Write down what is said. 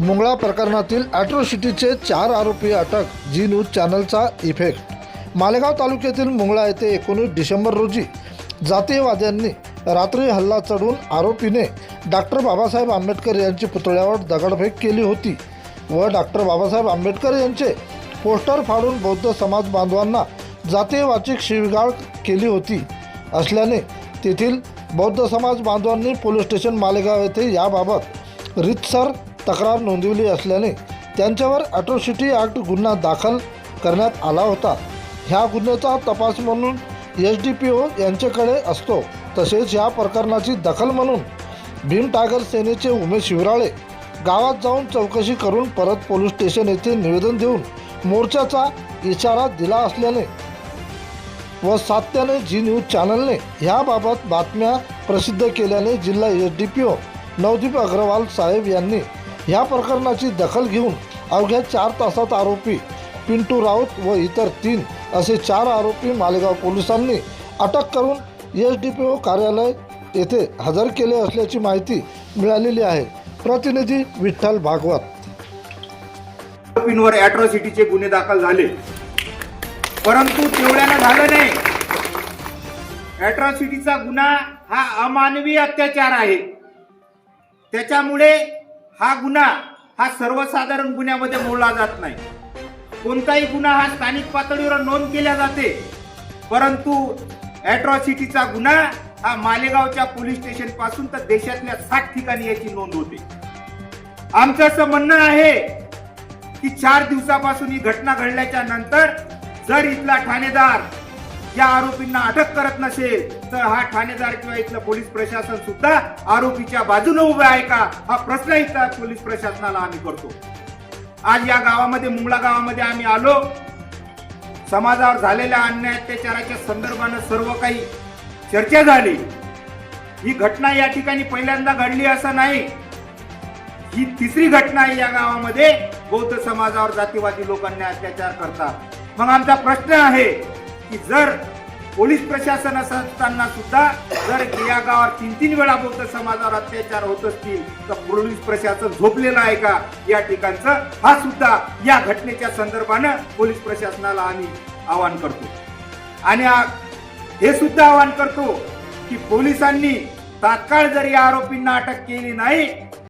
मुंगळा प्रकरणातील ॲट्रोसिटीचे चार आरोपी अटक जी न्यूज चॅनलचा इफेक्ट. मालेगाव तालुक्यातील मुंगळा येथे एकोणीस डिसेंबर रोजी जातीयवाद्यांनी रात्री हल्ला चढून आरोपीने डॉक्टर बाबासाहेब आंबेडकर यांची पुतळ्यावर दगडफेक केली होती व डॉक्टर बाबासाहेब आंबेडकर यांचे पोस्टर फाडून बौद्ध समाज बांधवांना जातीयवाचिक शिवगाळ केली होती. असल्याने तेथील बौद्ध समाज बांधवांनी पोलीस स्टेशन मालेगाव येथे याबाबत रितसर तक्रार नोंदवली असल्याने त्यांच्यावर ॲट्रॉसिटी ॲक्ट गुन्हा दाखल करण्यात आला होता. ह्या गुन्ह्याचा तपास म्हणून एस डी पी ओ यांच्याकडे असतो. तसेच या प्रकरणाची दखल म्हणून भीम टायगर सेनेचे उमेश शिवराळे गावात जाऊन चौकशी करून परत पोलीस स्टेशन येथे निवेदन देऊन मोर्चाचा इशारा दिला असल्याने व सातत्याने जी न्यूज चॅनलने ह्याबाबत बातम्या प्रसिद्ध केल्याने जिल्हा S D P O Navdeep Agarwal साहेब यांनी ह्या प्रकरणाची दखल घेऊन अवघ्या चार तासात आरोपी पिंटू राऊत व इतर तीन असे चार आरोपी मालेगाव पोलिसांनी अटक करून एस डी पी ओ कार्यालय येथे हजर केले असल्याची माहिती मिळालेली आहे. प्रतिनिधी विठ्ठल भागवत. आरोपींवर अॅट्रॉसिटीचे गुन्हे दाखल झाले. परंतु तेवढ्यानं झालं नाही. अॅट्रॉसिटीचा गुन्हा हा अमानवी अत्याचार आहे. त्याच्यामुळे हा गुन्हा हा सर्वसाधारण गुन्ह्यामध्ये मोडला जात नाही. कोणताही गुन्हा हा स्थानिक पातळीवर नोंद केला जाते. परंतु अॅट्रॉसिटीचा गुन्हा हा मालेगावच्या पोलीस स्टेशनपासून तर देशातल्या सात ठिकाणी याची नोंद होते. आमचं असं म्हणणं आहे की चार दिवसापासून ही घटना घडल्याच्या नंतर जर इथला ठाणेदार या आरोपींना अटक करत नसेल तर हा ठाणेदार किंवा इथलं पोलीस प्रशासन सुद्धा आरोपीच्या बाजूने उभे आहे का? हा प्रश्न इथला पोलीस प्रशासनाला आम्ही करतो. आज या गावामध्ये मुंगळा गावामध्ये आम्ही आलो. समाजावर झालेल्या अन्याय अत्याचाराच्या संदर्भानं सर्व काही चर्चा झाली. ही घटना या ठिकाणी पहिल्यांदा घडली असं नाही. ही तिसरी घटना आहे या गावामध्ये. बौद्ध समाजावर जातीवादी लोकांनी अत्याचार करतात. मग आमचा प्रश्न आहे की जर पोलीस प्रशासन असताना सुद्धा जर या गावावर तीन तीन वेळा बौद्ध समाजावर अत्याचार होत असतील तर पोलीस प्रशासन झोपलेलं आहे का? या ठिकाणचं हा सुद्धा या घटनेच्या संदर्भानं पोलीस प्रशासनाला आम्ही आवाहन करतो. आणि हे सुद्धा आवाहन करतो की पोलिसांनी तात्काळ जर या आरोपींना अटक केली नाही